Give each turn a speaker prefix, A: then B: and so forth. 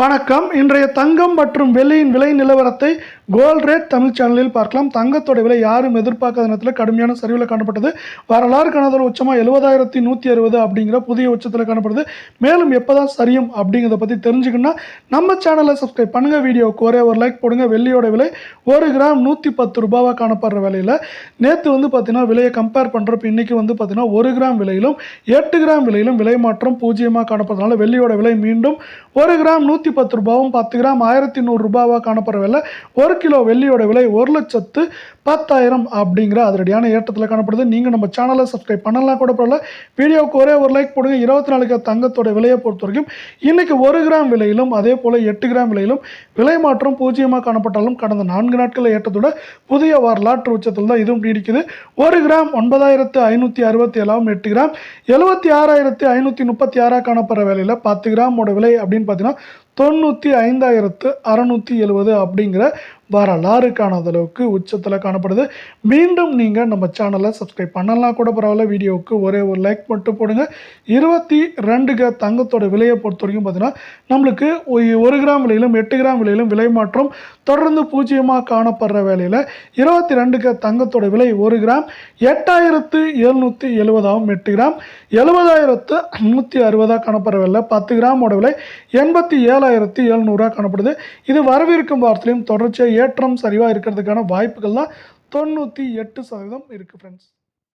A: வணக்கம். இன்றைய தங்கம் மற்றும் வெள்ளியின் விலை நிலவரத்தை கோல்ட் ரேட் தமிழ் சேனலில் பார்க்கலாம். தங்கத்தோட விலை யாரும் எதிர்பார்க்காத நேரத்தில் கடுமையான சரிவில் காணப்பட்டது. வரலாறு காணாத உச்சமாக எழுபதாயிரத்தி நூற்றி அறுபது அப்படிங்கிற புதிய உச்சத்தில் காணப்படுது. மேலும் எப்போ தான் சரியும் அப்படிங்கிறத பற்றி தெரிஞ்சுக்கணும்னா நம்ம சேனலை சப்ஸ்கிரைப் பண்ணுங்கள் வீடியோவுக்கு ஒரே ஒரு லைக் போடுங்க. வெள்ளியோட விலை ஒரு கிராம் நூற்றி பத்து ரூபாவாக காணப்படுற விலையில். நேற்று வந்து பார்த்தீங்கன்னா விலையை கம்பேர் பண்ணுறப்ப இன்றைக்கி வந்து பார்த்தீங்கன்னா ஒரு கிராம் விலையிலும் எட்டு கிராம் விலையிலும் விலை மாற்றம் பூஜ்ஜியமாக காணப்படுறதுனால வெள்ளியோட விலை மீண்டும் ஒரு கிராம் நூற்றி நூற்றி பத்து ரூபாவும் பத்து கிராம் ஆயிரத்தி நூறு ரூபாவாக காணப்படுற விலை ஒரு கிலோ வெள்ளியோட விலை ஒரு லட்சத்து பத்தாயிரம் அப்படிங்கிற அதிரடியான ஏற்றத்தில் காணப்படுது. நீங்கள் நம்ம சேனலை சப்ஸ்கிரைப் பண்ணலாம் கூட பரவாயில்ல. வீடியோவுக்கு ஒரே ஒரு லைக் போடுங்க. இருபத்தி நாலு தங்கத்தோட விலையை பொறுத்த வரைக்கும் இன்றைக்கி ஒரு கிராம் விலையிலும் அதே போல் எட்டு கிராம் விலையிலும் விலை மாற்றம் பூஜ்ஜியமாக காணப்பட்டாலும் கடந்த நான்கு நாட்களில் ஏற்றத்தோட புதிய வரலாற்று உச்சத்தில் தான் இதுவும் நீடிக்குது. ஒரு கிராம் ஒன்பதாயிரத்து ஐநூற்றி அறுபத்தி ஏழாவும் எட்டு கிராம் எழுபத்தி ஆறாயிரத்து ஐநூற்றி முப்பத்தி ஆறாக காணப்படுற விலையில் பத்து கிராமோட விலை அப்படின்னு பார்த்தீங்கன்னா தொண்ணூற்றி ஐந்தாயிரத்து அறநூற்றி எழுபது அப்படிங்கிற வரலாறு காணாத அளவுக்கு உச்சத்தில் காணப்படுது. மீண்டும் நீங்கள் நம்ம சேனலை சப்ஸ்கிரைப் பண்ணலாம் கூட பரவாயில்ல வீடியோவுக்கு ஒரே ஒரு லைக் மட்டும் போடுங்க. இருபத்தி ரெண்டுக்கு தங்கத்தோட விலையை பொறுத்த வரைக்கும் பார்த்தீங்கன்னா நம்மளுக்கு ஒ- ஒரு கிராம் விலையிலும் எட்டு கிராம் விலையிலும் விலை மாற்றம் தொடர்ந்து பூஜ்ஜியமாக காணப்படுற வேலையில் இருபத்தி ரெண்டுக்கு தங்கத்தோட விலை ஒரு கிராம் எட்டாயிரத்து எழுநூற்றி எழுபதாகவும் எட்டு கிராம் எழுபதாயிரத்து நூற்றி அறுபதாக காணப்படுற விலை பத்து கிராமோட விலை எண்பத்தி ஏழாயிரத்தி எழுநூறுவா காணப்படுது. இது வரவிருக்கும் வாரத்திலையும் தொடர்ச்சியாக ஏற்றம் சரிவாக இருக்கிறதுக்கான வாய்ப்புகள் தான் தொண்ணூற்றி எட்டு சதவீதம் இருக்குது ஃப்ரெண்ட்ஸ்